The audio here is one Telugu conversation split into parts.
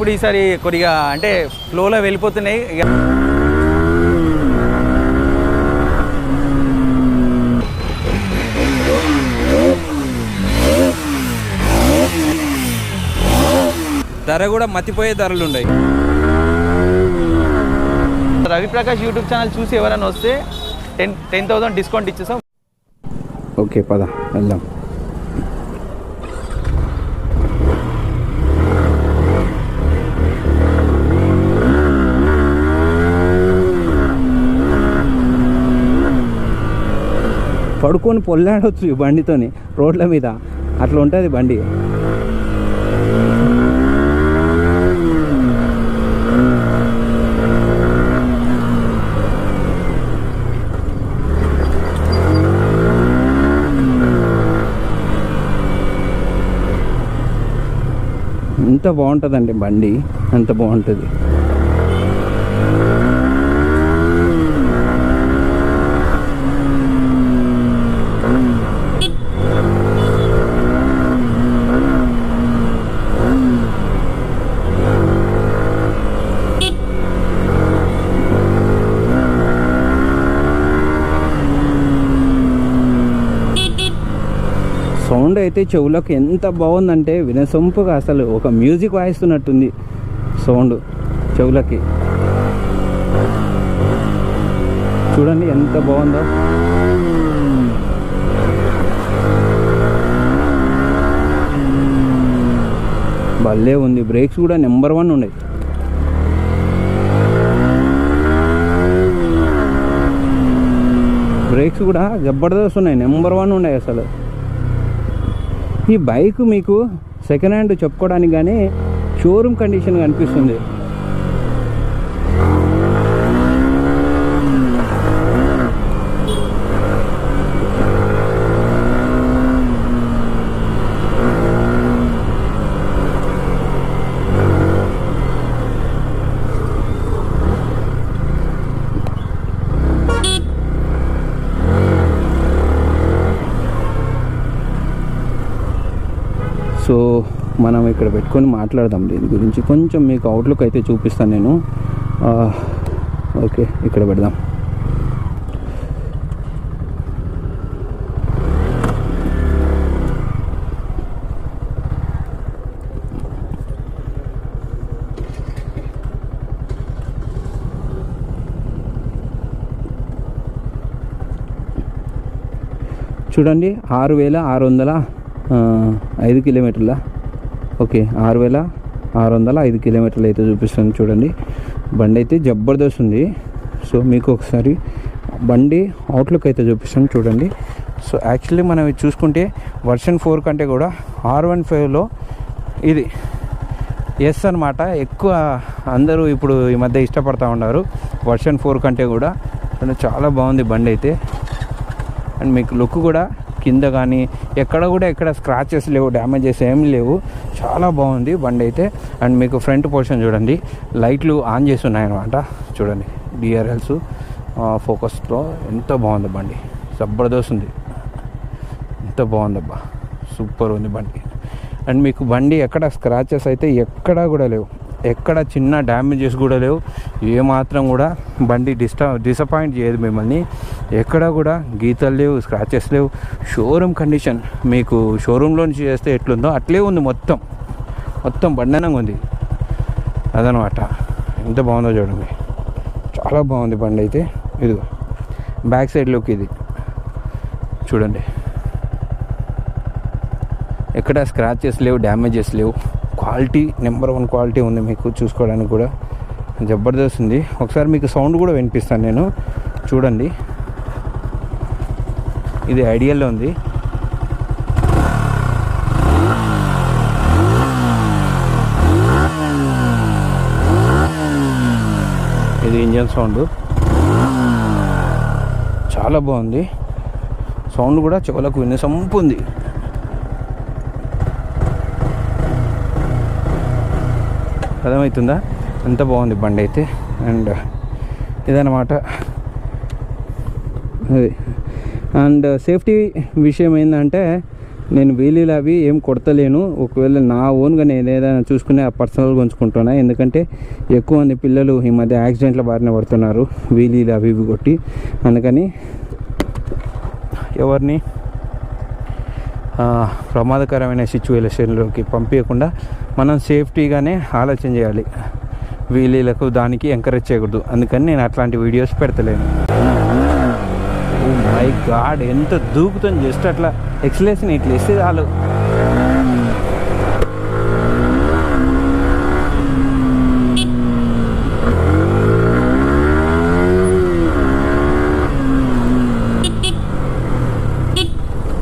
ఇప్పుడు ఈసారి కొద్దిగా అంటే ఫ్లోలో వెళ్ళిపోతున్నాయి. ఇక ధర కూడా మతిపోయే ధరలు ఉన్నాయి. రవిప్రకాష్ యూట్యూబ్ ఛానల్ చూసి ఎవరైనా వస్తే టెన్ టెన్ థౌసండ్ డిస్కౌంట్ ఇచ్చేసాం ఓకే పద వెళ్దాం. పడుకొని పొల్లాడవచ్చు ఈ బండితోని రోడ్ల మీద. అట్లా ఉంటుంది బండి. ఎంత బాగుంటుందండి బండి. అంత బాగుంటుంది. సౌండ్ అయితే చెవులకు ఎంత బాగుందంటే వినసొంపుగా అసలు ఒక మ్యూజిక్ వాయిస్తున్నట్టుంది సౌండ్ చెవులకి. చూడండి ఎంత బాగుందో. భలే ఉంది. బ్రేక్స్ కూడా నెంబర్ వన్ ఉన్నాయి. బ్రేక్స్ కూడా జబర్దస్త్ ఉన్నాయి. నెంబర్ వన్ ఉన్నాయి అసలు. ఈ బైక్ మీకు సెకండ్ హ్యాండ్ చెప్పుకోవడానికి కానీ షోరూమ్ కండిషన్ కనిపిస్తుంది సో మనం ఇక్కడ పెట్టుకొని మాట్లాడదాం దీని గురించి. కొంచెం మీకు అవుట్లుక్ అయితే చూపిస్తాను నేను. ఓకే ఇక్కడ పెడదాం. చూడండి ఆరు వేల ఆరు వందల ఐదు కిలోమీటర్ల? ఓకే ఆరు వేల ఆరు వందల ఐదు కిలోమీటర్లు అయితే చూపిస్తుంది చూడండి. బండి అయితే జబర్దస్త్ ఉంది. సో మీకు ఒకసారి బండి అవుట్లుక్ అయితే చూపిస్తాను చూడండి. సో యాక్చువల్లీ మనం చూసుకుంటే వర్షన్ ఫోర్ కంటే కూడా ఆర్ వన్ ఫైవ్లో ఇది ఎస్ అనమాట ఎక్కువ అందరూ ఇప్పుడు ఈ మధ్య ఇష్టపడతా ఉన్నారు. వర్షన్ ఫోర్ కంటే కూడా. చాలా బాగుంది బండి అయితే. అండ్ మీకు లుక్ కూడా కింద కానీ ఎక్కడ కూడా ఎక్కడ స్క్రాచెస్ లేవు డ్యామేజెస్ ఏం లేవు. చాలా బాగుంది బండి అయితే. అండ్ మీకు ఫ్రంట్ పోర్షన్ చూడండి. లైట్లు ఆన్ చేసి ఉన్నాయన్నమాట. చూడండి. డిఆర్ఎల్స్ ఫోకస్లో ఎంత బాగుంది బండి. జబర్దస్త్ ఉంది ఎంత బాగుందబ్బా సూపర్ ఉంది బండి. అండ్ మీకు బండి ఎక్కడ స్క్రాచెస్ అయితే ఎక్కడా కూడా లేవు. ఎక్కడ చిన్న డ్యామేజెస్ కూడా లేవు. ఏమాత్రం కూడా బండి డిస్టర్బ్ డిసప్పాయింట్ చేయదు మిమ్మల్ని. ఎక్కడ కూడా గీతలు లేవు స్క్రాచెస్ లేవు. షోరూమ్ కండిషన్ మీకు షోరూంలో నుంచి చేస్తే ఎట్లుందో అట్లే ఉంది మొత్తం. మొత్తం బండనంగా ఉంది. అదనమాట. ఎంత బాగుందో చూడండి. చాలా బాగుంది బండి అయితే. ఇదిగో బ్యాక్ సైడ్ లుక్ ఇది. చూడండి. ఎక్కడ స్క్రాచెస్ లేవు డ్యామేజెస్ లేవు. క్వాలిటీ నెంబర్ వన్ క్వాలిటీ ఉంది మీకు చూసుకోవడానికి కూడా. జబర్దస్త్ ఉంది. ఒకసారి మీకు సౌండ్ కూడా వినిపిస్తాను నేను. చూడండి. ఇది ఐడియల్లో ఉంది. ఇది ఇంజన్ సౌండ్. చాలా బాగుంది. సౌండ్ కూడా చెవులకు వినసంపు ఉంది. అర్థమవుతుందా? ఎంత బాగుంది బండి అయితే. అండ్ ఇదన్నమాట. అది. అండ్ సేఫ్టీ విషయం ఏంటంటే నేను వీలీలు అవి ఏం కొడతలేను. ఒకవేళ నా ఓన్గా నేను ఏదైనా చూసుకునే పర్సనల్గా ఉంచుకుంటున్నా ఎందుకంటే ఎక్కువ మంది పిల్లలు ఈ మధ్య యాక్సిడెంట్ల బారిన పడుతున్నారు వీలీలు అవి ఇవి కొట్టి. అందుకని ఎవరిని ప్రమాదకరమైన సిచ్యువేషన్లోకి పంపించకుండా మనం సేఫ్టీగానే ఆలోచన చేయాలి. వీలీలకు దానికి ఎంకరేజ్ చేయకూడదు. అందుకని నేను అట్లాంటి వీడియోస్ పెడతలేను. Oh మై గాడ్ ఎంత దూకుతుంది జస్ట్ అట్లా ఎక్స్లేషన్ ఇట్లా ఇస్తే చాలు.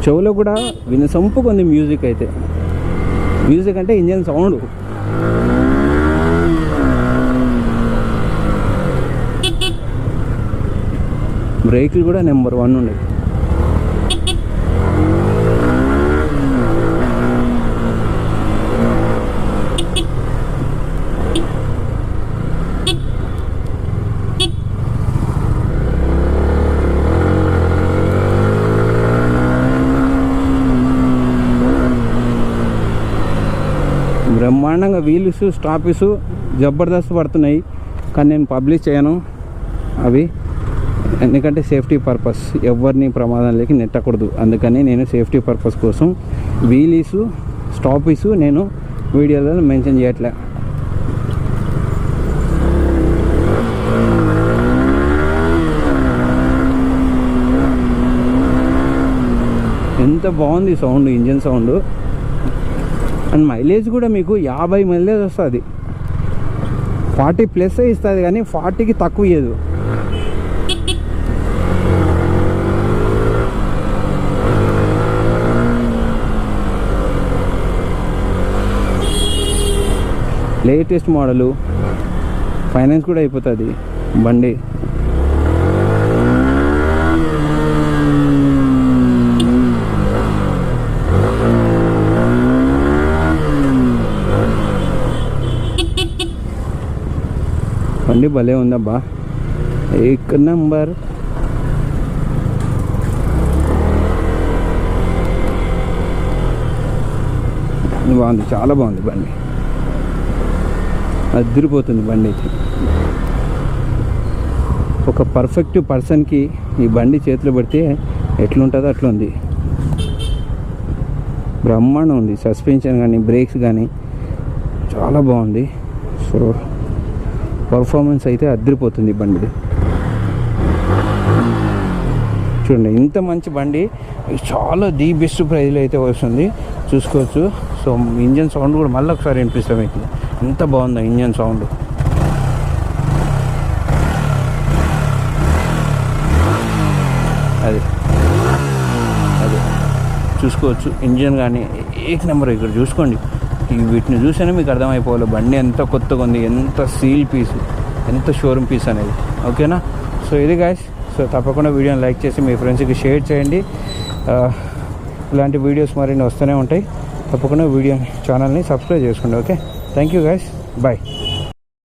చెవులో కూడా వినసొంపుకుంది మ్యూజిక్ అయితే. మ్యూజిక్ అంటే ఇంజన్ సౌండ్. బ్రేక్లు కూడా నెంబర్ వన్ ఉండే బ్రహ్మాండంగా వీల్స్ స్టాపీస్ జబర్దస్త్ పడుతున్నాయి. కానీ నేను పబ్లిష్ చేయను. అవి ఎందుకంటే సేఫ్టీ పర్పస్. ఎవరిని ప్రమాదంలోకి నెట్టకూడదు. అందుకని నేను సేఫ్టీ పర్పస్ కోసం వీలీసు స్టాపీసు నేను వీడియోలో మెన్షన్ చేయట్లే. ఎంత బాగుంది sound engine sound. And mileage కూడా మీకు యాభై మైలేజ్ వస్తుంది. ఫార్టీ ప్లస్ ఇస్తుంది కానీ ఫార్టీకి తక్కువ ఇయ్యదు. లేటెస్ట్ మోడలు ఫైనాన్స్ కూడా అయిపోతుంది. బండి బండి భలే ఉందబ్బా. ఏక్ నంబర్ బాగుంది చాలా బాగుంది బండి. అదిరిపోతుంది బండి అయితే. ఒక పర్ఫెక్ట్ పర్సన్కి ఈ బండి చేతిలో పెడితే ఎట్లుంటుందో అట్లా ఉంది బ్రహ్మాండం ఉంది సస్పెన్షన్ కానీ బ్రేక్స్ కానీ చాలా బాగుంది. సో పర్ఫార్మెన్స్ అయితే అదిరిపోతుంది బండిది చూడండి ఇంత మంచి బండి చాలా ది బెస్ట్ ప్రైజ్లో అయితే వస్తుంది. చూసుకోవచ్చు. సో ఇంజన్ సౌండ్ కూడా మళ్ళీ ఒకసారి వినిపిస్తాం మీకు. ఎంత బాగుందో ఇంజన్ సౌండ్. అది. అది. చూసుకోవచ్చు. ఇంజన్ కానీ ఏక్ నెంబర్ ఇక్కడ చూసుకోండి. వీటిని చూస్తేనే మీకు అర్థమైపోవాలి. బండి ఎంత కొత్తగా ఉంది ఎంత సీల్ పీస్ ఎంత షోరూమ్ పీస్ అనేది. ఓకేనా? సో ఇది గాయస్ సో తప్పకుండా వీడియోని లైక్ చేసి మీ ఫ్రెండ్స్కి షేర్ చేయండి. ఇలాంటి వీడియోస్ మరిన్ని వస్తూనే ఉంటాయి. తప్పకుండా వీడియో ఛానల్ని సబ్స్క్రైబ్ చేసుకోండి okay? Thank you guys bye